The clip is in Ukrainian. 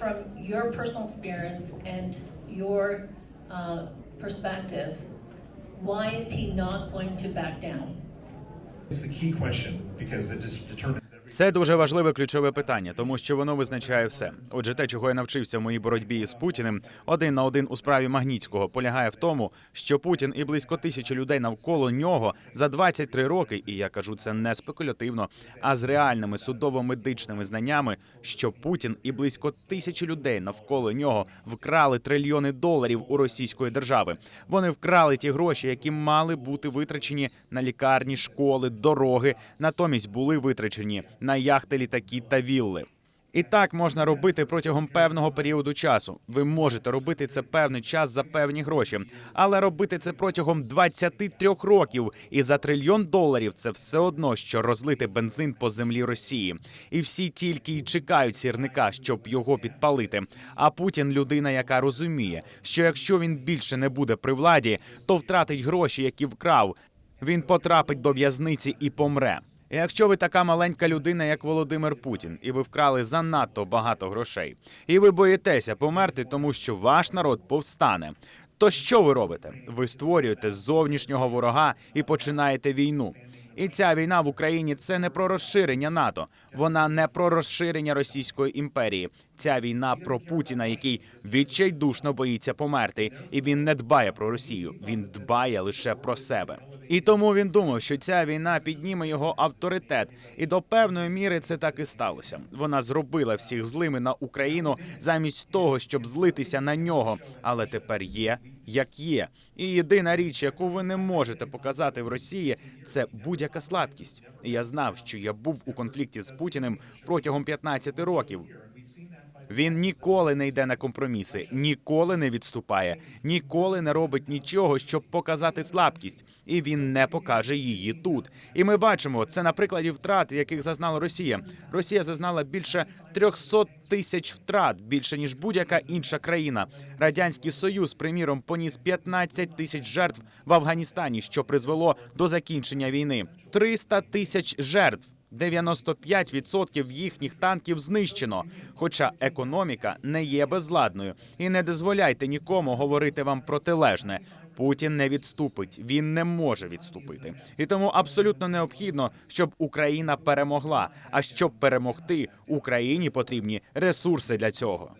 from your personal experience and your uh, perspective, why is he not going to back down? It's the key question because it just determines. Це дуже важливе ключове питання, тому що воно визначає все. Отже, те, чого я навчився в моїй боротьбі з Путіним, один на один у справі Магнітського, полягає в тому, що Путін і близько тисячі людей навколо нього за 23 роки, і я кажу це не спекулятивно, а з реальними судово-медичними знаннями, що Путін і близько тисячі людей навколо нього вкрали трильйони доларів у російської держави. Вони вкрали ті гроші, які мали бути витрачені на лікарні, школи, дороги, натомість були витрачені на яхти, літаки та вілли. І так можна робити протягом певного періоду часу. Ви можете робити це певний час за певні гроші, але робити це протягом 23 років і за трильйон доларів це все одно, що розлити бензин по землі Росії. І всі тільки й чекають сірника, щоб його підпалити. А Путін людина, яка розуміє, що якщо він більше не буде при владі, то втратить гроші, які вкрав. Він потрапить до в'язниці і помре. Якщо ви така маленька людина, як Володимир Путін, і ви вкрали занадто багато грошей, і ви боїтеся померти, тому що ваш народ повстане. То що ви робите? Ви створюєте зовнішнього ворога і починаєте війну. І ця війна в Україні це не про розширення НАТО, вона не про розширення Російської імперії. Ця війна про Путіна, який відчайдушно боїться померти, і він не дбає про Росію. Він дбає лише про себе. І тому він думав, що ця війна підніме його авторитет, і до певної міри це так і сталося. Вона зробила всіх злими на Україну замість того, щоб злитися на нього. Але тепер є як є. І єдина річ, яку ви не можете показати в Росії, це будь-яка слабкість. І я знав, що я був у конфлікті з Путіним протягом 15 років. Він ніколи не йде на компроміси, ніколи не відступає, ніколи не робить нічого, щоб показати слабкість, і він не покаже її тут. І ми бачимо це на прикладі втрат, яких зазнала Росія. Росія зазнала більше 300 тисяч втрат, більше ніж будь-яка інша країна. Радянський Союз, приміром, поніс 15 тисяч жертв в Афганістані, що призвело до закінчення війни. 300 тисяч жертв. 95% їхніх танків знищено. Хоча економіка не є безладною, і не дозволяйте нікому говорити вам протилежне. Путін не відступить, він не може відступити, і тому абсолютно необхідно, щоб Україна перемогла. А щоб перемогти, Україні потрібні ресурси для цього.